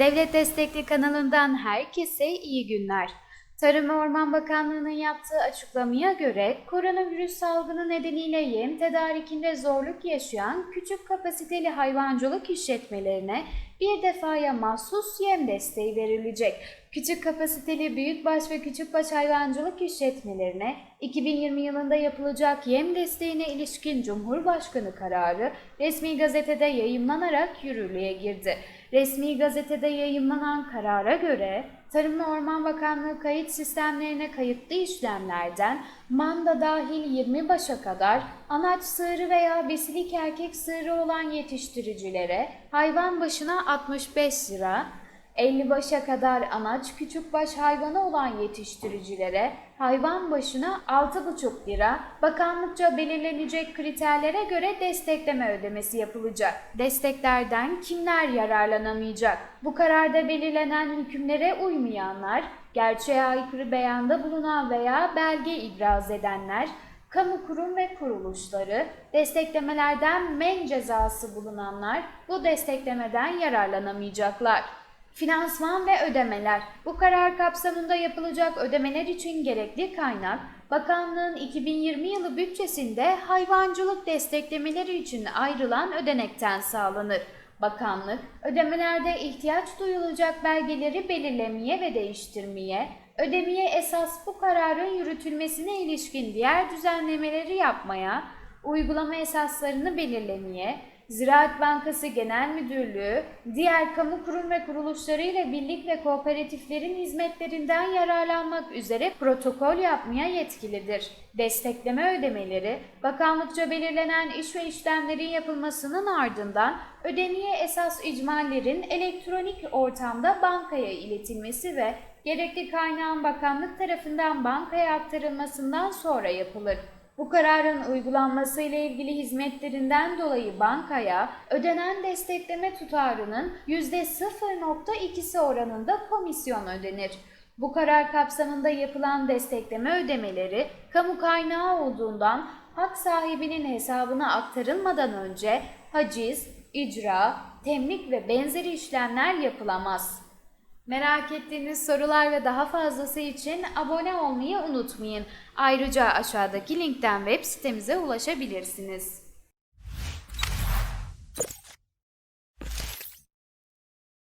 Devlet Destekli kanalından herkese iyi günler. Tarım ve Orman Bakanlığı'nın yaptığı açıklamaya göre koronavirüs salgını nedeniyle yem tedarikinde zorluk yaşayan küçük kapasiteli hayvancılık işletmelerine bir defaya mahsus yem desteği verilecek. Küçük kapasiteli büyükbaş ve küçükbaş hayvancılık işletmelerine 2020 yılında yapılacak yem desteğine ilişkin Cumhurbaşkanı kararı resmi gazetede yayımlanarak yürürlüğe girdi. Resmi gazetede yayımlanan karara göre Tarım ve Orman Bakanlığı kayıt sistemlerine kayıtlı işlemlerden manda dahil 20 başa kadar anaç sığırı veya besilik erkek sığırı olan yetiştiricilere hayvan başına 65 lira, 50 başa kadar anaç küçükbaş hayvanı olan yetiştiricilere hayvan başına 6,5 lira bakanlıkça belirlenecek kriterlere göre destekleme ödemesi yapılacak. Desteklerden kimler yararlanamayacak? Bu kararda belirlenen hükümlere uymayanlar, gerçeğe aykırı beyanda bulunan veya belge ibraz edenler, kamu kurum ve kuruluşları, desteklemelerden men cezası bulunanlar bu desteklemeden yararlanamayacaklar. Finansman ve ödemeler. Bu karar kapsamında yapılacak ödemeler için gerekli kaynak, bakanlığın 2020 yılı bütçesinde hayvancılık desteklemeleri için ayrılan ödenekten sağlanır. Bakanlık, ödemelerde ihtiyaç duyulacak belgeleri belirlemeye ve değiştirmeye, ödemeye esas bu kararın yürütülmesine ilişkin diğer düzenlemeleri yapmaya, uygulama esaslarını belirlemeye, Ziraat Bankası Genel Müdürlüğü, diğer kamu kurum ve kuruluşları ile birlik ve kooperatiflerin hizmetlerinden yararlanmak üzere protokol yapmaya yetkilidir. Destekleme ödemeleri, bakanlıkça belirlenen iş ve işlemlerin yapılmasının ardından ödemeye esas icmallerin elektronik ortamda bankaya iletilmesi ve gerekli kaynağın bakanlık tarafından bankaya aktarılmasından sonra yapılır. Bu kararın uygulanması ile ilgili hizmetlerinden dolayı bankaya ödenen destekleme tutarının %0.2'si oranında komisyon ödenir. Bu karar kapsamında yapılan destekleme ödemeleri kamu kaynağı olduğundan hak sahibinin hesabına aktarılmadan önce haciz, icra, temlik ve benzeri işlemler yapılamaz. Merak ettiğiniz sorular ve daha fazlası için abone olmayı unutmayın. Ayrıca aşağıdaki linkten web sitemize ulaşabilirsiniz.